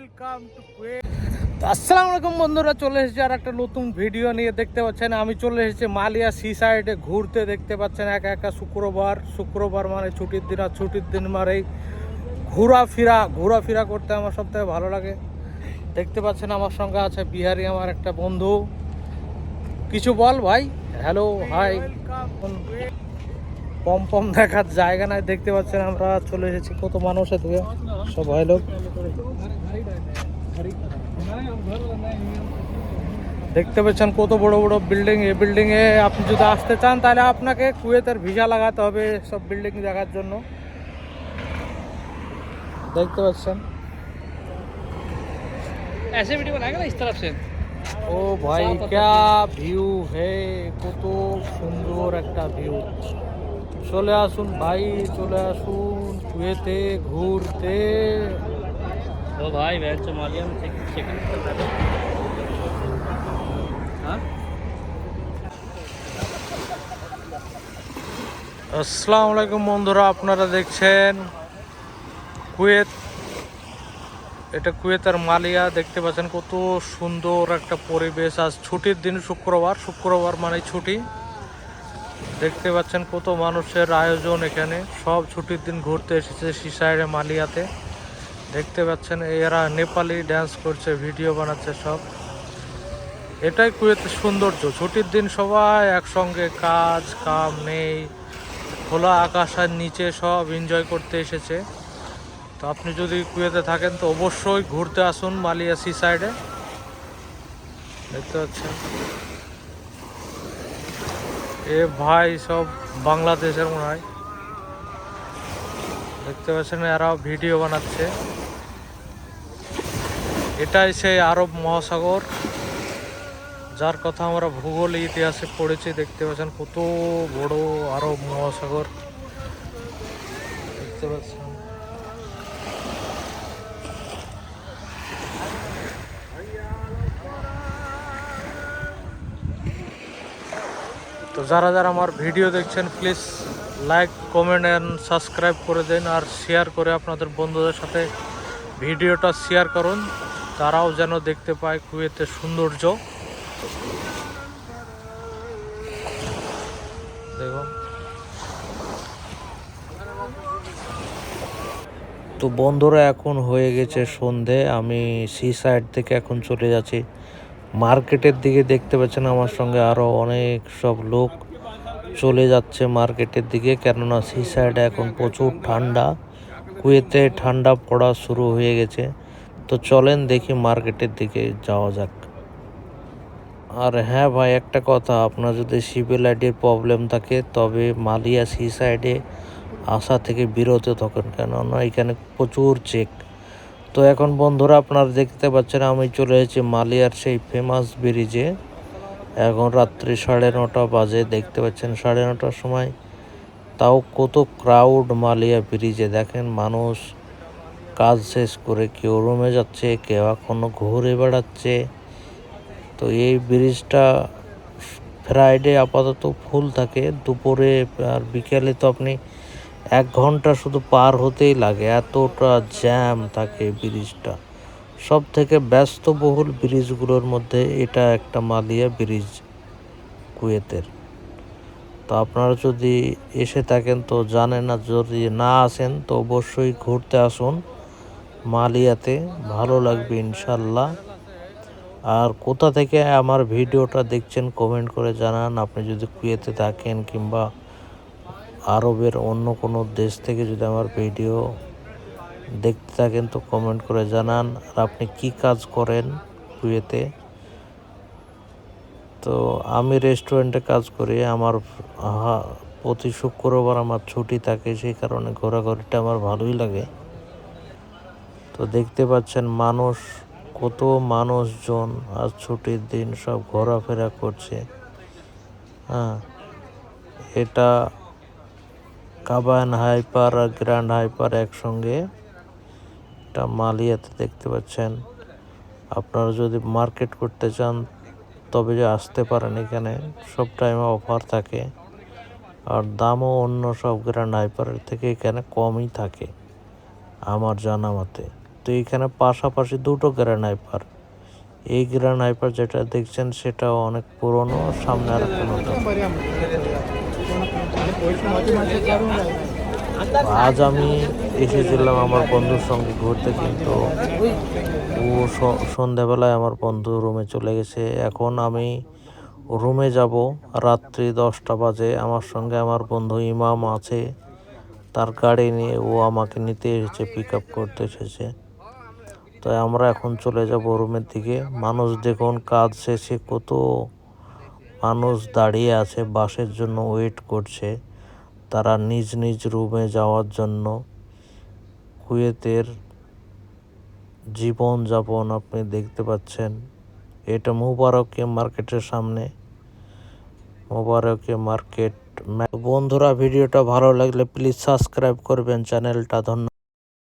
Welcome to আসসালামু আলাইকুম বন্ধুরা চলে এসেছি আর একটা নতুন ভিডিও নিয়ে। দেখতে পাচ্ছেন আমি চলে এসেছি মালিয়া সি সাইডে ঘুরতে। দেখতে পাচ্ছেন একা একা শুক্রবার। শুক্রবার মানে ছুটির দিন আর ছুটির দিন মানেই ঘোরাফেরা। ঘোরাফেরা করতে আমার সবথেকে ভালো লাগে। দেখতে পাচ্ছেন আমার সঙ্গে আছে বিহারি আমার একটা বন্ধু। কিছু বল ভাই। হ্যালো হাই পম পম দেখার জায়গা নাই দেখতে পাচ্ছেন আমরা চলে এসেছি কত মানুষ এদিকে সব ভাই লোক দেখতে পাচ্ছেন কত বড় বড় বিল্ডিং এই বিল্ডিং এ আপনি যদি আসতে চান তাহলে আপনাকে কুয়েতের ভিসা লাগাতে হবে সব বিল্ডিং দেখার জন্য দেখতে পাচ্ছেন ऐसे वीडियो बनाएगा ना इस तरफ से ও ভাই ক্যা ভিউ হে কত সুন্দর একটা ভিউ চলে আসুন ভাই চলে আসুন কুয়েতে ঘুরতে। ও ভাই ভ্যাচ মালিয়াম সেখানে হ্যাঁ? আসসালামু আলাইকুম বন্ধুরা আপনারা দেখছেন কুয়েত। এটা কুয়েতের মালিয়া দেখতে পাচ্ছেন কত সুন্দর একটা পরিবেশ। আজ ছুটির দিন শুক্রবার শুক্রবার মানে ছুটি। দেখতে পাচ্ছেন কত মানুষের আয়োজন এখানে। সব ছুটির দিন ঘুরতে এসেছে সিসাইডে মালিয়াতে। দেখতে পাচ্ছেন এরা নেপালি ড্যান্স করছে ভিডিও বানাচ্ছে সব। এটাই কুয়েতের সৌন্দর্য। ছুটির দিন সবাই একসঙ্গে কাজ, কাম নেই, খোলা আকাশের নিচে সব এনজয় করতে এসেছে। তো আপনি যদি কুয়েতে থাকেন তো অবশ্যই ঘুরতে আসুন মালিয়া সি সাইডে দেখতে পাচ্ছেন। এ ভাই সব বাংলাদেশের মনে হয়। দেখতে পাচ্ছেন এরাও ভিডিও বানাচ্ছে। এটাই সেই আরব মহাসাগর, যার কথা আমরা ভূগোল, ইতিহাসে পড়েছি। দেখতে পাচ্ছেন কত বড় আরব মহাসাগর। দেখতে পাচ্ছেন। তো যারা যারা আমার ভিডিও দেখছেন please like comment and subscribe করে দেন আর শেয়ার করে আপনাদের বন্ধুদের সাথে ভিডিওটা শেয়ার করুন। তারাও যেন দেখতে পায় কুয়েতের সৌন্দর্য। দেখুন। তো বন্ধুরা, এখন হয়ে গেছে সন্ধে। আমি সি সাইড থেকে এখন চলে যাচ্ছি। মার্কেটের দিকে দেখতে পাচ্ছেন আমার সঙ্গে আরও অনেক সব লোক চলে যাচ্ছে মার্কেটের দিকে, কেননা সি সাইডে এখন প্রচুর ঠান্ডা। কুয়েতে ঠান্ডা পড়া শুরু হয়ে গেছে। তো চলেন দেখি মার্কেটের দিকে যাওয়া যাক। আর হ্যাঁ ভাই, একটা কথা, আপনার যদি সিভিল আইডির প্রবলেম থাকে, তবে মালিয়া সি সাইডে আসা থেকে বিরত থাকেন, কেননা এখানে প্রচুর চেক তো এখন বন্ধুরা আপনারা দেখতে পাচ্ছেন, আমি চলে এসেছি মালিয়ার সেই ফেমাস ব্রিজে এখন রাত্রি সাড়ে নটা বাজে, দেখতে পাচ্ছেন সাড়ে নটার সময়। তাও কত ক্রাউড মালিয়া ব্রিজে দেখেন মানুষ কাজ শেষ করে কেউ রুমে যাচ্ছে, কেউ এখনও ঘুরে বেড়াচ্ছে। তো এই ব্রিজটা ফ্রাইডে আপাতত ফুল থাকে। দুপুরে আর বিকেলে তো আপনি এক ঘণ্টা শুধু পার হতেই লাগে, এতটা জ্যাম থাকে ব্রিজটা। সব থেকে ব্যস্তবহুল ব্রিজগুলোর মধ্যে এটা একটা মালিয়া ব্রিজ কুয়েতের। তো আপনারা যদি এসে থাকেন তো জানেন না যদি না আসেন তো অবশ্যই ঘুরতে আসুন মালিয়াতে, ভালো লাগবে ইনশাল্লাহ। আর কোথা থেকে আমার ভিডিওটা দেখছেন কমেন্ট করে জানান, আপনি যদি কুয়েতে থাকেন কিংবা আরবের অন্য কোনো দেশ থেকে যদি আমার ভিডিও দেখতে থাকেন তো কমেন্ট করে জানান। আর আপনি কি কাজ করেন কুয়েতে? তো আমি রেস্টুরেন্টে কাজ করি। আমার প্রতি শুক্রবার আমার ছুটি থাকে, সেই কারণে ঘোরাঘুরিটা আমার ভালোই লাগে। তো দেখতে পাচ্ছেন মানুষ, কত মানুষজন আজ ছুটির দিন সব ঘোরাফেরা করছে। হ্যাঁ এটা কাবান, হাইপার আর গ্র্যান্ড হাইপার একসঙ্গে এটা মালিয়াতে দেখতে পাচ্ছেন। আপনারা যদি মার্কেট করতে চান, তবে যে আসতে পারেন এখানে, সব টাইমে অফার থাকে। আর দামও অন্য সব গ্র্যান্ড হাইপারের থেকে এখানে কমই থাকে, আমার জানা মতে। তো এখানে পাশাপাশি দুটো গ্র্যান্ড হাইপার। এই গ্র্যান্ড হাইপার যেটা দেখছেন সেটা অনেক পুরনো, সামনে আর আজ আমি এসেছিলাম আমার বন্ধুর সঙ্গে ঘুরতে, কিন্তু ও সন্ধ্যাবেলায় আমার বন্ধু রুমে চলে গেছে। এখন আমি রুমে যাব। রাত্রি দশটা বাজে। আমার সঙ্গে আমার বন্ধু ইমাম আছে। তার গাড়ি নিয়ে ও আমাকে নিতে এসেছে পিক আপ করতে এসেছে। তাই আমরা এখন চলে যাব রুমের দিকে। মানুষ দেখুন, কাজ শেষে কত মানুষ দাঁড়িয়ে আছে, বাসের জন্য ওয়েট করছে। তারা নিজ নিজ রুমে যাওয়ার জন্য কুয়েতের জীবনযাপন আপনি দেখতে পাচ্ছেন। এটা মুবারকে মার্কেটের সামনে। মুবারকে মার্কেট বন্ধুরা, ভিডিওটা ভালো লাগলে প্লিজ সাবস্ক্রাইব করবেন চ্যানেলটা। ধন্যবাদ।